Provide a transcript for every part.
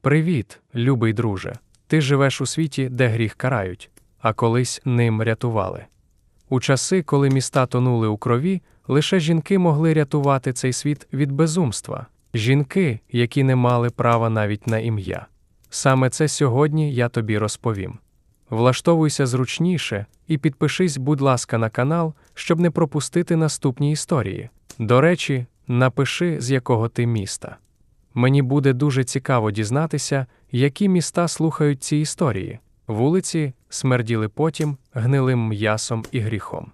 Привіт, любий друже. Ти живеш у світі, де гріх карають, а колись ним рятували. У часи, коли міста тонули у крові, лише жінки могли рятувати цей світ від безумства, жінки, які не мали права навіть на ім'я. Саме це сьогодні я тобі розповім. Влаштовуйся зручніше і підпишись, будь ласка, на канал, щоб не пропустити наступні історії. До речі, напиши, з якого ти міста. Мені буде дуже цікаво дізнатися, які міста слухають ці історії. Вулиці смерділи потім, гнилим м'ясом і гріхом.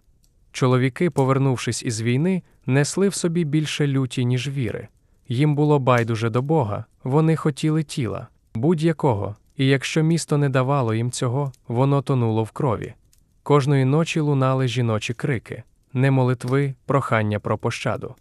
Чоловіки, повернувшись із війни, несли в собі більше люті, ніж віри. Їм було байдуже до Бога, вони хотіли тіла, будь-якого, і якщо місто не давало їм цього, воно тонуло в крові. Кожної ночі лунали жіночі крики, не молитви, прохання про пощаду.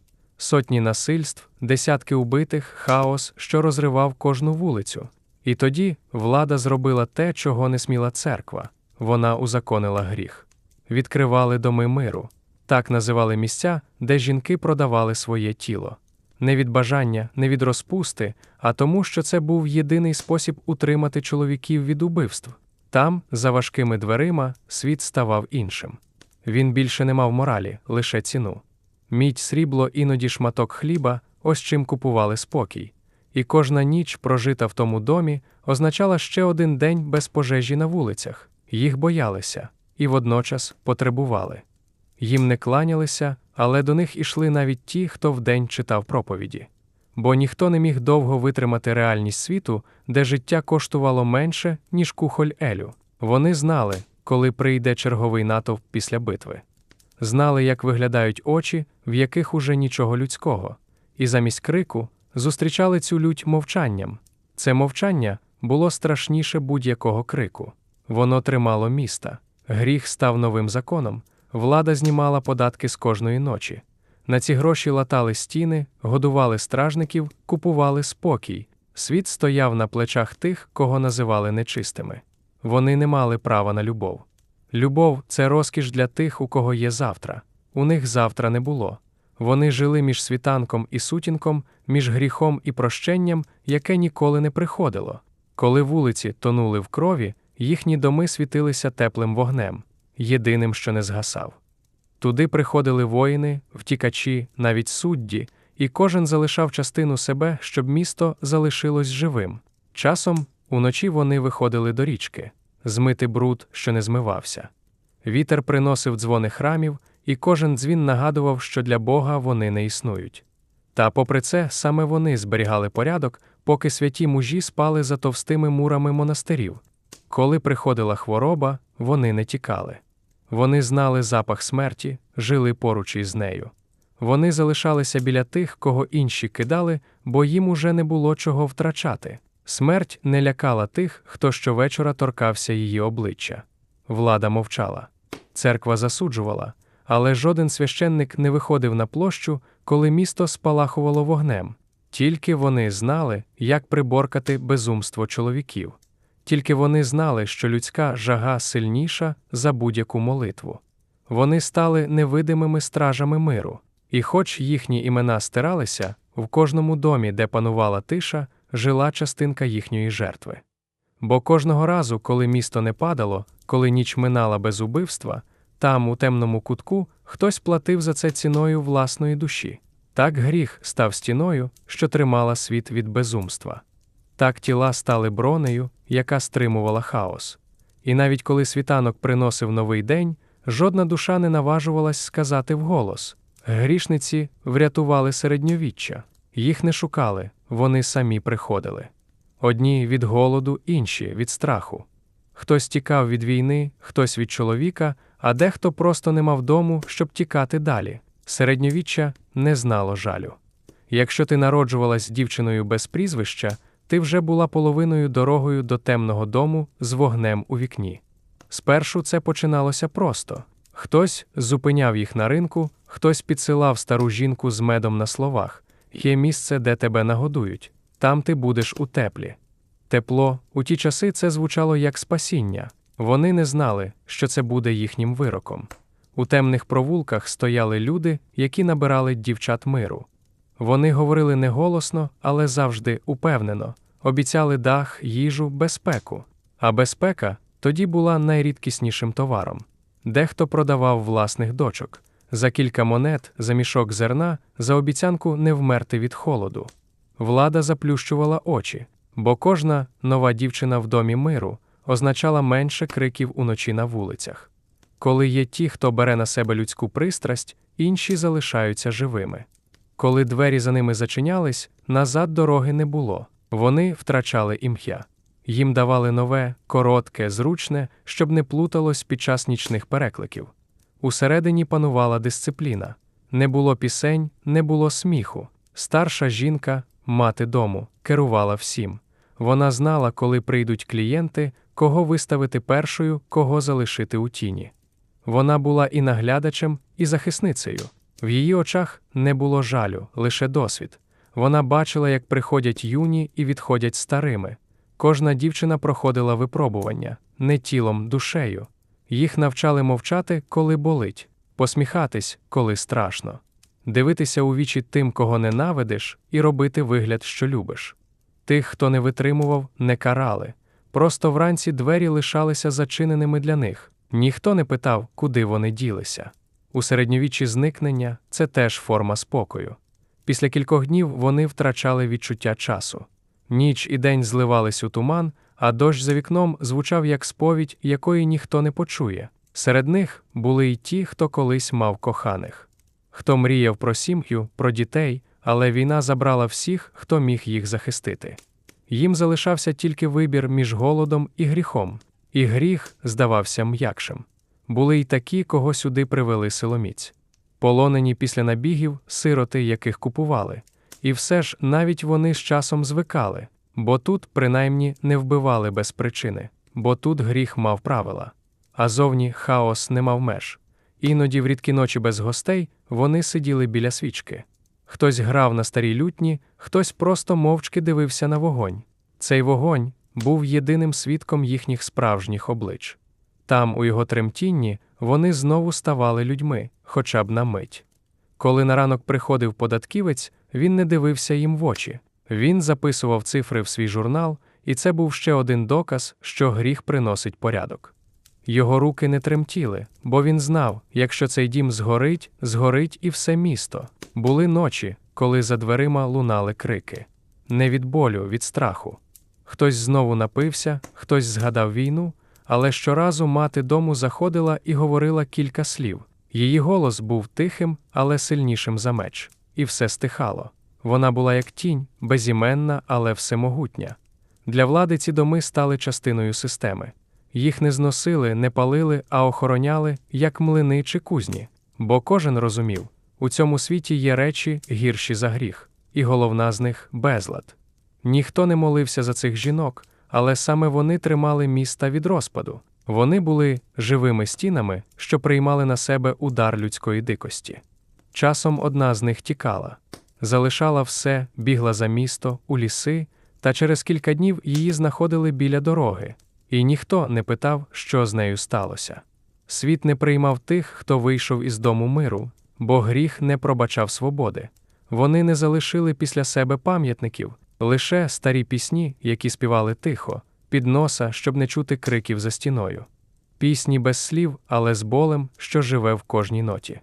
Сотні насильств, десятки убитих, хаос, що розривав кожну вулицю. І тоді влада зробила те, чого не сміла церква вона узаконила гріх. Відкривали доми миру, так називали місця, де жінки продавали своє тіло. Не від бажання, не від розпусти, а тому, що це був єдиний спосіб утримати чоловіків від убивств. Там, за важкими дверима, світ ставав іншим. Він більше не мав моралі, лише ціну. Мідь, срібло, іноді шматок хліба, ось чим купували спокій. І кожна ніч, прожита в тому домі, означала ще один день без пожежі на вулицях. Їх боялися і водночас потребували. Їм не кланялися, але до них ішли навіть ті, хто вдень читав проповіді. Бо ніхто не міг довго витримати реальність світу, де життя коштувало менше, ніж кухоль Елю. Вони знали, коли прийде черговий натовп після битви. Знали, як виглядають очі, в яких уже нічого людського, і замість крику зустрічали цю лють мовчанням. Це мовчання було страшніше будь-якого крику. Воно тримало міста. Гріх став новим законом, влада знімала податки з кожної ночі. На ці гроші латали стіни, годували стражників, купували спокій. Світ стояв на плечах тих, кого називали нечистими. Вони не мали права на любов. Любов це розкіш для тих, у кого є завтра. У них завтра не було. Вони жили між світанком і сутінком, між гріхом і прощенням, яке ніколи не приходило. Коли вулиці тонули в крові, їхні доми світилися теплим вогнем, єдиним, що не згасав. Туди приходили воїни, втікачі, навіть судді, і кожен залишав частину себе, щоб місто залишилось живим. Часом уночі вони виходили до річки, змити бруд, що не змивався. Вітер приносив дзвони храмів, і кожен дзвін нагадував, що для Бога вони не існують. Та, попри це, саме вони зберігали порядок, поки святі мужі спали за товстими мурами монастирів. Коли приходила хвороба, вони не тікали. Вони знали запах смерті, жили поруч із нею. Вони залишалися біля тих, кого інші кидали, бо їм уже не було чого втрачати. Смерть не лякала тих, хто щовечора торкався її обличчя. Влада мовчала. Церква засуджувала, але жоден священник не виходив на площу, коли місто спалахувало вогнем. Тільки вони знали, як приборкати безумство чоловіків. Тільки вони знали, що людська жага сильніша за будь-яку молитву. Вони стали невидимими стражами миру, і, хоч їхні імена стиралися, в кожному домі, де панувала тиша, жила частинка їхньої жертви. Бо кожного разу, коли місто не падало, коли ніч минала без убивства, там, у темному кутку, хтось платив за це ціною власної душі. Так гріх став стіною, що тримала світ від безумства. Так тіла стали бронею, яка стримувала хаос. І навіть коли світанок приносив новий день, жодна душа не наважувалась сказати вголос грішниці врятували середньовіччя, їх не шукали, вони самі приходили. Одні від голоду, інші від страху. Хтось тікав від війни, хтось від чоловіка, а дехто просто не мав дому, щоб тікати далі. Середньовіччя не знало жалю. Якщо ти народжувалась дівчиною без прізвища, ти вже була половиною дорогою до темного дому з вогнем у вікні. Спершу це починалося просто хтось зупиняв їх на ринку, хтось підсилав стару жінку з медом на словах є місце, де тебе нагодують, там ти будеш у теплі. Тепло, у ті часи це звучало як спасіння. Вони не знали, що це буде їхнім вироком. У темних провулках стояли люди, які набирали дівчат миру. Вони говорили не голосно, але завжди упевнено обіцяли дах, їжу, безпеку. А безпека тоді була найрідкіснішим товаром. Дехто продавав власних дочок за кілька монет, за мішок зерна, за обіцянку не вмерти від холоду. Влада заплющувала очі, бо кожна нова дівчина в домі миру означала менше криків уночі на вулицях. Коли є ті, хто бере на себе людську пристрасть, інші залишаються живими. Коли двері за ними зачинялись, назад дороги не було, вони втрачали ім'я. Їм давали нове, коротке, зручне, щоб не плуталось під час нічних перекликів. Усередині панувала дисципліна. Не було пісень, не було сміху. Старша жінка, мати дому, керувала всім. Вона знала, коли прийдуть клієнти, кого виставити першою, кого залишити у тіні. Вона була і наглядачем, і захисницею. В її очах не було жалю, лише досвід. Вона бачила, як приходять юні і відходять старими. Кожна дівчина проходила випробування не тілом, душею. Їх навчали мовчати, коли болить, посміхатись, коли страшно, дивитися у вічі тим, кого ненавидиш, і робити вигляд, що любиш. Тих, хто не витримував, не карали. Просто вранці двері лишалися зачиненими для них. Ніхто не питав, куди вони ділися. У середньовіччі зникнення це теж форма спокою. Після кількох днів вони втрачали відчуття часу. Ніч і день зливались у туман, а дощ за вікном звучав як сповідь, якої ніхто не почує. Серед них були й ті, хто колись мав коханих, хто мріяв про сім'ю, про дітей, але війна забрала всіх, хто міг їх захистити. Їм залишався тільки вибір між голодом і гріхом, і гріх здавався м'якшим. Були й такі, кого сюди привели силоміць. Полонені після набігів, сироти, яких купували. І все ж навіть вони з часом звикали, бо тут, принаймні, не вбивали без причини, бо тут гріх мав правила, а зовні хаос не мав меж. Іноді в рідкі ночі без гостей вони сиділи біля свічки. Хтось грав на старій лютні, хтось просто мовчки дивився на вогонь. Цей вогонь був єдиним свідком їхніх справжніх облич. Там, у його тремтінні, вони знову ставали людьми, хоча б на мить. Коли на ранок приходив податківець, він не дивився їм в очі. Він записував цифри в свій журнал, і це був ще один доказ, що гріх приносить порядок. Його руки не тремтіли, бо він знав, якщо цей дім згорить, згорить і все місто. Були ночі, коли за дверима лунали крики. Не від болю, від страху. Хтось знову напився, хтось згадав війну, але щоразу мати дому заходила і говорила кілька слів. Її голос був тихим, але сильнішим за меч, і все стихало. Вона була як тінь, безіменна, але всемогутня. Для влади ці доми стали частиною системи. Їх не зносили, не палили, а охороняли, як млини чи кузні. Бо кожен розумів, у цьому світі є речі гірші за гріх, і головна з них безлад. Ніхто не молився за цих жінок, але саме вони тримали міста від розпаду. Вони були живими стінами, що приймали на себе удар людської дикості. Часом одна з них тікала, залишала все, бігла за місто, у ліси, та через кілька днів її знаходили біля дороги, і ніхто не питав, що з нею сталося. Світ не приймав тих, хто вийшов із дому миру, бо гріх не пробачав свободи. Вони не залишили після себе пам'ятників, лише старі пісні, які співали тихо, під носа, щоб не чути криків за стіною. Пісні без слів, але з болем, що живе в кожній ноті.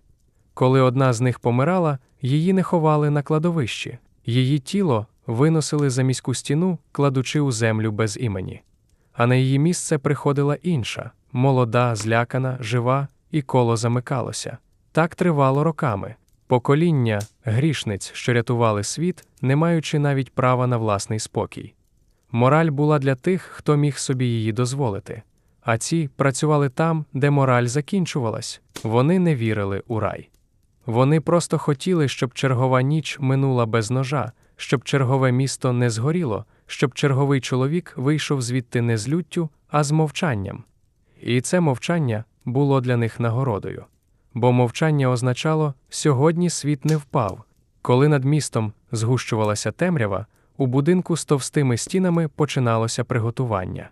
Коли одна з них помирала, її не ховали на кладовищі, її тіло виносили за міську стіну, кладучи у землю без імені. А на її місце приходила інша, молода, злякана, жива, і коло замикалося. Так тривало роками. Покоління грішниць, що рятували світ, не маючи навіть права на власний спокій. Мораль була для тих, хто міг собі її дозволити, а ці працювали там, де мораль закінчувалась, вони не вірили у рай. Вони просто хотіли, щоб чергова ніч минула без ножа, щоб чергове місто не згоріло, щоб черговий чоловік вийшов звідти не з люттю, а з мовчанням. І це мовчання було для них нагородою. Бо мовчання означало, сьогодні світ не впав. Коли над містом згущувалася темрява, у будинку з товстими стінами починалося приготування.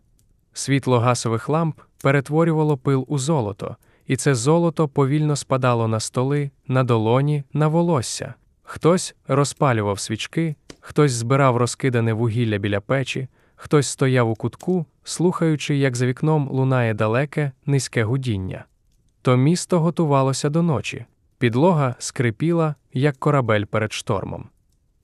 Світло гасових ламп перетворювало пил у золото, і це золото повільно спадало на столи, на долоні, на волосся. Хтось розпалював свічки, хтось збирав розкидане вугілля біля печі, хтось стояв у кутку, слухаючи, як за вікном лунає далеке, низьке гудіння. То місто готувалося до ночі. Підлога скрипіла, як корабель перед штормом.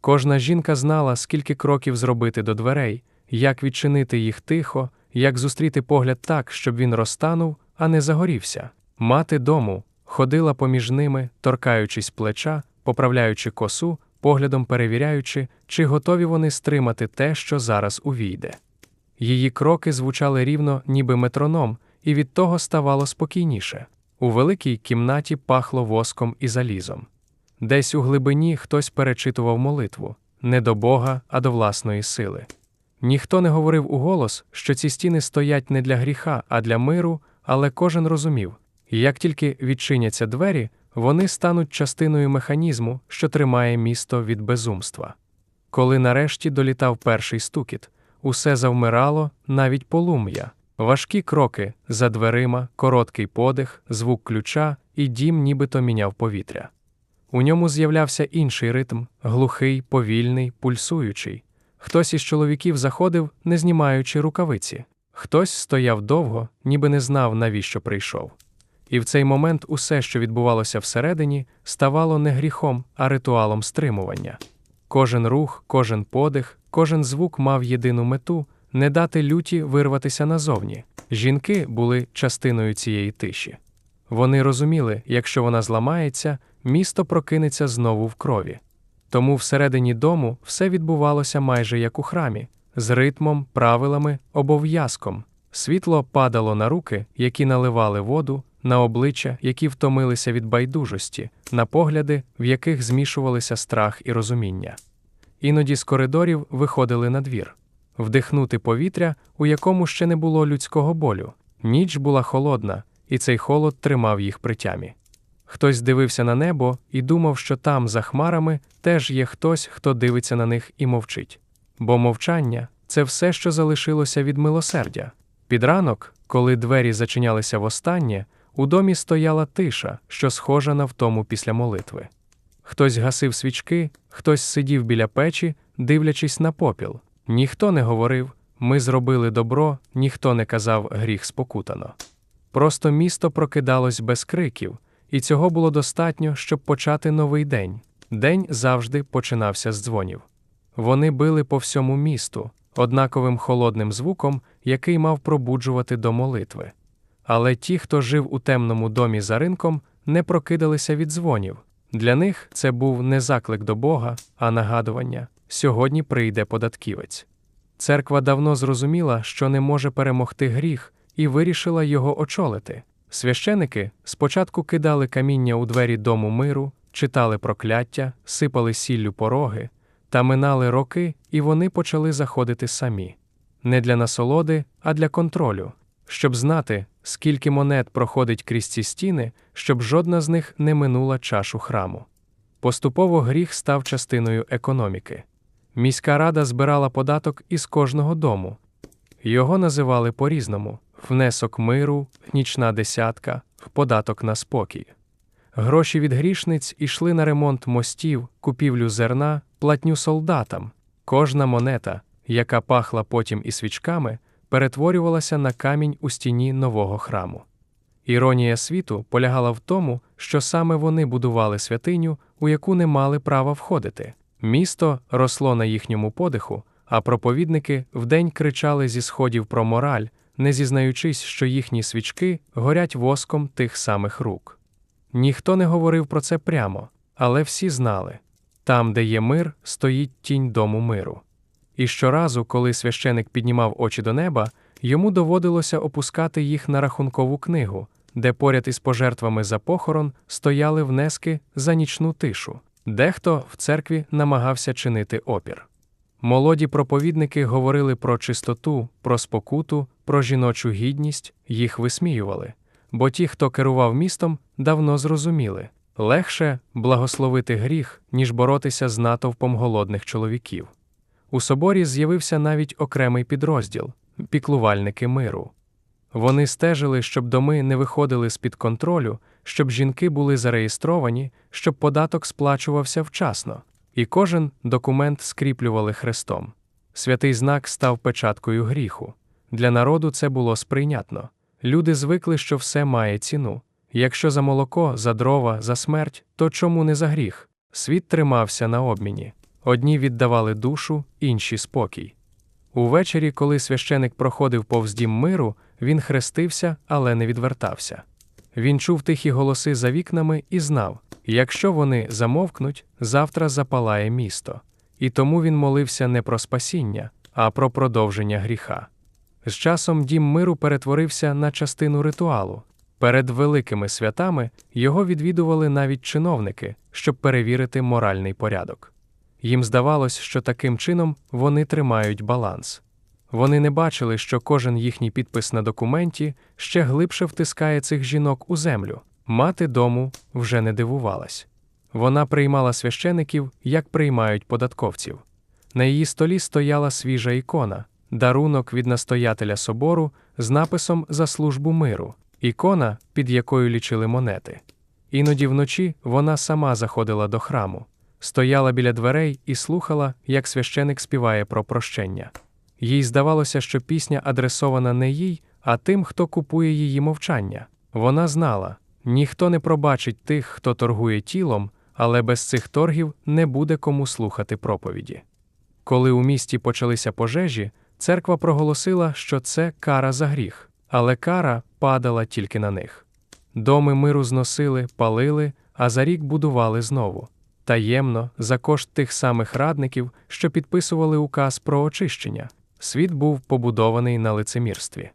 Кожна жінка знала, скільки кроків зробити до дверей, як відчинити їх тихо, як зустріти погляд так, щоб він розтанув, а не загорівся. Мати дому ходила поміж ними, торкаючись плеча, поправляючи косу, поглядом перевіряючи, чи готові вони стримати те, що зараз увійде. Її кроки звучали рівно, ніби метроном, і від того ставало спокійніше. У великій кімнаті пахло воском і залізом. Десь у глибині хтось перечитував молитву не до Бога, а до власної сили. Ніхто не говорив у голос, що ці стіни стоять не для гріха, а для миру, але кожен розумів як тільки відчиняться двері, вони стануть частиною механізму, що тримає місто від безумства. Коли нарешті долітав перший стукіт, усе завмирало, навіть полум'я, важкі кроки за дверима, короткий подих, звук ключа, і дім нібито міняв повітря. У ньому з'являвся інший ритм, глухий, повільний, пульсуючий. Хтось із чоловіків заходив, не знімаючи рукавиці, хтось стояв довго, ніби не знав, навіщо прийшов. І в цей момент усе, що відбувалося всередині, ставало не гріхом, а ритуалом стримування. Кожен рух, кожен подих, кожен звук мав єдину мету не дати люті вирватися назовні. Жінки були частиною цієї тиші. Вони розуміли, якщо вона зламається, місто прокинеться знову в крові. Тому всередині дому все відбувалося майже як у храмі, з ритмом, правилами, обов'язком. Світло падало на руки, які наливали воду, на обличчя, які втомилися від байдужості, на погляди, в яких змішувалися страх і розуміння. Іноді з коридорів виходили на двір. вдихнути повітря, у якому ще не було людського болю. Ніч була холодна, і цей холод тримав їх при тямі. Хтось дивився на небо і думав, що там, за хмарами, теж є хтось, хто дивиться на них і мовчить. Бо мовчання це все, що залишилося від милосердя. Під ранок, коли двері зачинялися востаннє, у домі стояла тиша, що схожа на втому після молитви. Хтось гасив свічки, хтось сидів біля печі, дивлячись на попіл. Ніхто не говорив ми зробили добро, ніхто не казав гріх спокутано. Просто місто прокидалось без криків, і цього було достатньо, щоб почати новий день. День завжди починався з дзвонів. Вони били по всьому місту, однаковим холодним звуком, який мав пробуджувати до молитви. Але ті, хто жив у темному домі за ринком, не прокидалися від дзвонів. Для них це був не заклик до Бога, а нагадування сьогодні прийде податківець. Церква давно зрозуміла, що не може перемогти гріх, і вирішила його очолити. Священики спочатку кидали каміння у двері дому миру, читали прокляття, сипали сіллю пороги, та минали роки, і вони почали заходити самі не для насолоди, а для контролю, щоб знати, скільки монет проходить крізь ці стіни, щоб жодна з них не минула чашу храму. Поступово гріх став частиною економіки. Міська рада збирала податок із кожного дому. Його називали по різному внесок миру, нічна десятка, податок на спокій. Гроші від грішниць ішли на ремонт мостів, купівлю зерна, платню солдатам. Кожна монета, яка пахла потім і свічками, перетворювалася на камінь у стіні нового храму. Іронія світу полягала в тому, що саме вони будували святиню, у яку не мали права входити. Місто росло на їхньому подиху, а проповідники вдень кричали зі сходів про мораль, не зізнаючись, що їхні свічки горять воском тих самих рук. Ніхто не говорив про це прямо, але всі знали там, де є мир, стоїть тінь дому миру. І щоразу, коли священик піднімав очі до неба, йому доводилося опускати їх на рахункову книгу, де поряд із пожертвами за похорон стояли внески за нічну тишу. Дехто в церкві намагався чинити опір. Молоді проповідники говорили про чистоту, про спокуту, про жіночу гідність, їх висміювали, бо ті, хто керував містом, давно зрозуміли легше благословити гріх, ніж боротися з натовпом голодних чоловіків. У соборі з'явився навіть окремий підрозділ піклувальники миру. Вони стежили, щоб доми не виходили з-під контролю, щоб жінки були зареєстровані, щоб податок сплачувався вчасно, і кожен документ скріплювали хрестом. Святий знак став печаткою гріху. Для народу це було сприйнятно. Люди звикли, що все має ціну. Якщо за молоко, за дрова, за смерть, то чому не за гріх? Світ тримався на обміні. Одні віддавали душу, інші спокій. Увечері, коли священик проходив повз дім миру, він хрестився, але не відвертався. Він чув тихі голоси за вікнами і знав, якщо вони замовкнуть, завтра запалає місто. І тому він молився не про спасіння, а про продовження гріха. З часом дім миру перетворився на частину ритуалу. Перед великими святами його відвідували навіть чиновники, щоб перевірити моральний порядок. Їм здавалось, що таким чином вони тримають баланс. Вони не бачили, що кожен їхній підпис на документі ще глибше втискає цих жінок у землю. Мати дому вже не дивувалась. Вона приймала священиків, як приймають податковців. На її столі стояла свіжа ікона, дарунок від настоятеля собору з написом за службу миру, ікона, під якою лічили монети. Іноді вночі вона сама заходила до храму, стояла біля дверей і слухала, як священик співає про прощення. Їй здавалося, що пісня адресована не їй, а тим, хто купує її мовчання. Вона знала ніхто не пробачить тих, хто торгує тілом, але без цих торгів не буде кому слухати проповіді. Коли у місті почалися пожежі, церква проголосила, що це кара за гріх, але кара падала тільки на них. Доми миру зносили, палили, а за рік будували знову. Таємно, за кошт тих самих радників, що підписували указ про очищення, світ був побудований на лицемірстві.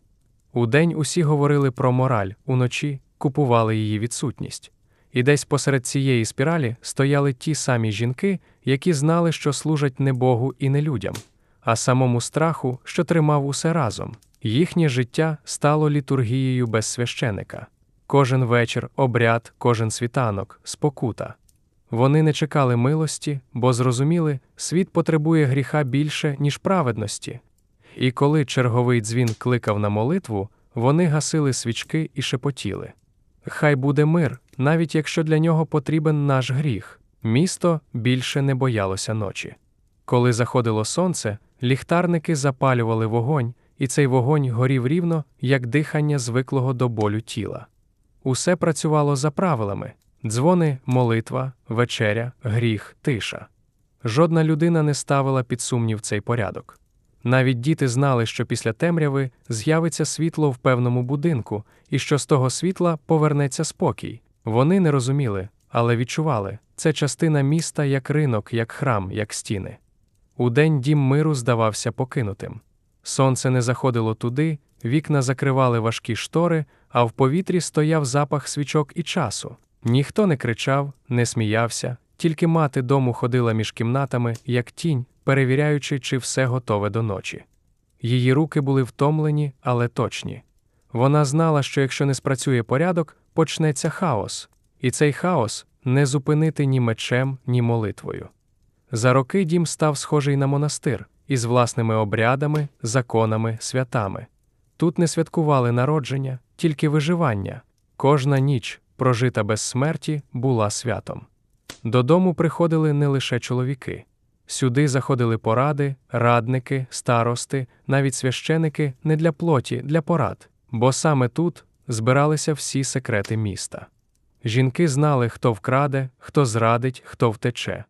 Удень усі говорили про мораль, уночі купували її відсутність. І десь посеред цієї спіралі стояли ті самі жінки, які знали, що служать не Богу і не людям, а самому страху, що тримав усе разом. Їхнє життя стало літургією без священика. Кожен вечір, обряд, кожен світанок, спокута. Вони не чекали милості, бо зрозуміли, світ потребує гріха більше, ніж праведності. І коли черговий дзвін кликав на молитву, вони гасили свічки і шепотіли. Хай буде мир, навіть якщо для нього потрібен наш гріх. Місто більше не боялося ночі. Коли заходило сонце, ліхтарники запалювали вогонь, і цей вогонь горів рівно, як дихання звиклого до болю тіла. Усе працювало за правилами дзвони, молитва, вечеря, гріх, тиша. Жодна людина не ставила під сумнів цей порядок. Навіть діти знали, що після темряви з'явиться світло в певному будинку, і що з того світла повернеться спокій. Вони не розуміли, але відчували це частина міста як ринок, як храм, як стіни. Удень дім миру здавався покинутим. Сонце не заходило туди, вікна закривали важкі штори, а в повітрі стояв запах свічок і часу. Ніхто не кричав, не сміявся, тільки мати дому ходила між кімнатами, як тінь, перевіряючи, чи все готове до ночі. Її руки були втомлені, але точні. Вона знала, що якщо не спрацює порядок, почнеться хаос, і цей хаос не зупинити ні мечем, ні молитвою. За роки дім став схожий на монастир із власними обрядами, законами, святами. Тут не святкували народження, тільки виживання. Кожна ніч, прожита без смерті, була святом. Додому приходили не лише чоловіки. Сюди заходили поради, радники, старости, навіть священики не для плоті, для порад, бо саме тут збиралися всі секрети міста. Жінки знали, хто вкраде, хто зрадить, хто втече.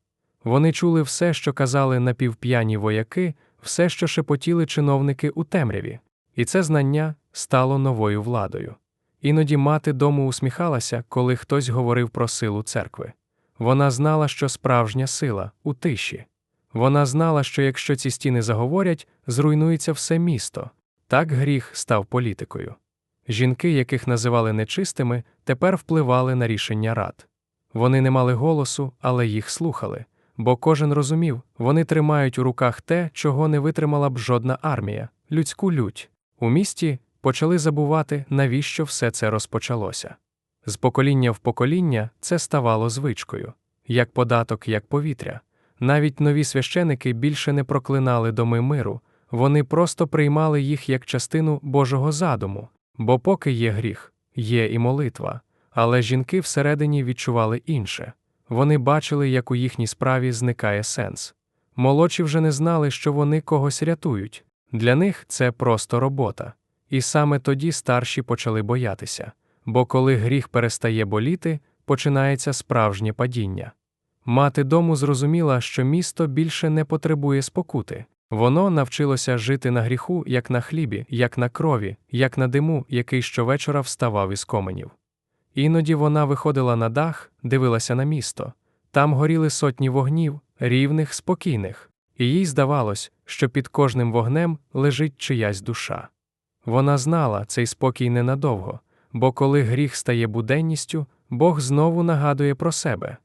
Вони чули все, що казали напівп'яні вояки, все, що шепотіли чиновники у темряві, і це знання стало новою владою. Іноді мати дому усміхалася, коли хтось говорив про силу церкви. Вона знала, що справжня сила у тиші. Вона знала, що якщо ці стіни заговорять, зруйнується все місто. Так гріх став політикою. Жінки, яких називали нечистими, тепер впливали на рішення рад. Вони не мали голосу, але їх слухали, бо кожен розумів, вони тримають у руках те, чого не витримала б жодна армія людську лють. У місті почали забувати, навіщо все це розпочалося. З покоління в покоління це ставало звичкою як податок, як повітря. Навіть нові священики більше не проклинали доми миру, вони просто приймали їх як частину Божого задуму, Бо поки є гріх, є і молитва, але жінки всередині відчували інше вони бачили, як у їхній справі зникає сенс. Молодші вже не знали, що вони когось рятують. Для них це просто робота. І саме тоді старші почали боятися, бо коли гріх перестає боліти, починається справжнє падіння. Мати дому зрозуміла, що місто більше не потребує спокути. Воно навчилося жити на гріху, як на хлібі, як на крові, як на диму, який щовечора вставав із коменів. Іноді вона виходила на дах, дивилася на місто. Там горіли сотні вогнів, рівних, спокійних, і їй здавалось, що під кожним вогнем лежить чиясь душа. Вона знала цей спокій ненадовго, бо коли гріх стає буденністю, Бог знову нагадує про себе